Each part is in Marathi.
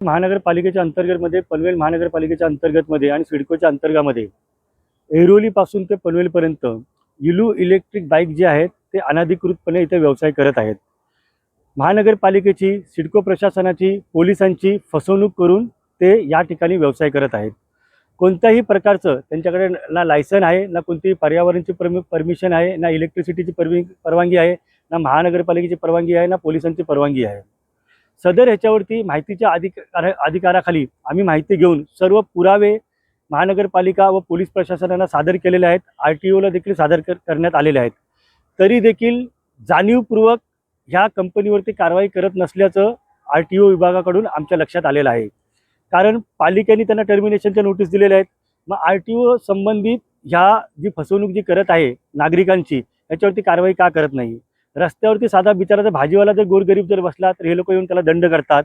महानगरपालिकेच्या अंतर्गतमध्ये पनवेल महानगरपालिकेच्या अंतर्गतमध्ये आणि सिडकोच्या अंतर्गामध्ये ऐरोलीपासून ते पनवेलपर्यंत इलू इलेक्ट्रिक बाईक जे आहेत ते अनाधिकृतपणे इथे व्यवसाय करत आहेत. महानगरपालिकेची सिडको प्रशासनाची पोलिसांची फसवणूक करून ते या ठिकाणी व्यवसाय करत आहेत. कोणत्याही प्रकारचं त्यांच्याकडे ना लायसन आहे ना कोणतीही पर्यावरणची परमि परमिशन आहे ना इलेक्ट्रिसिटीची परमि परवानगी आहे ना महानगरपालिकेची परवानगी आहे ना पोलिसांची परवानगी आहे. सदर ह्याच्यावरती माहितीच्या अधिकार अधिकाराखाली आम्ही माहिती घेऊन सर्व पुरावे महानगरपालिका व पोलीस प्रशासनाला सादर केलेले आहेत. आर टी ओला देखील सादर कर करण्यात आलेले आहेत. तरी देखील जाणीवपूर्वक ह्या कंपनीवरती कारवाई करत नसल्याचं आर टी ओ विभागाकडून आमच्या लक्षात आलेलं आहे. कारण पालिकेने त्यांना टर्मिनेशनच्या नोटीस दिलेल्या आहेत. मग आर टी ओ संबंधित ह्या जी फसवणूक जी करत आहे नागरिकांची याच्यावरती कारवाई का करत नाही? रस्त्यावरती साधा बिचाराचा भाजीवाला जर गोरगरीब जर बसला तर हे लोक येऊन त्याला दंड करतात.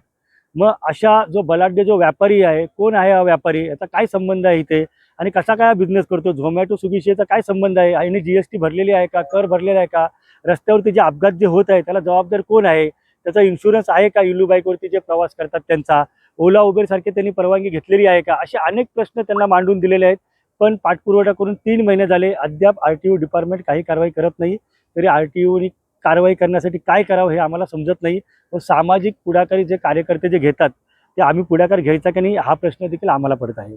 मग अशा जो बलाढ्य जो व्यापारी आहे कोण आहे हा व्यापारी? याचा काय संबंध आहे इथे? आणि कसा काय बिझनेस करतो? झोमॅटो स्विगीशी काय संबंध आहे? आणि जी एस टी भरलेली आहे का? कर भरलेला आहे का? रस्त्यावरती जे अपघात जे होत आहे त्याला जबाबदार कोण आहे? त्याचा इन्शुरन्स आहे का इलू बाईकवरती जे प्रवास करतात त्यांचा? ओला उबेरसारखे त्यांनी परवानगी घेतलेली आहे का? असे अनेक प्रश्न त्यांना मांडून दिलेले आहेत. पण पाठपुरवठा करून तीन महिने झाले. अद्याप आर टी ओ डिपार्टमेंट काही कारवाई करत नाही. तरी आर टी ओनी कारवाई करण्यासाठी काय करावं हे आम्हाला समजत नाही. व सामाजिक पुढाकारी जे कार्यकर्ते जे घेतात ते आम्ही पुढाकार घ्यायचा की नाही हा प्रश्न देखील आम्हाला पडत आहे.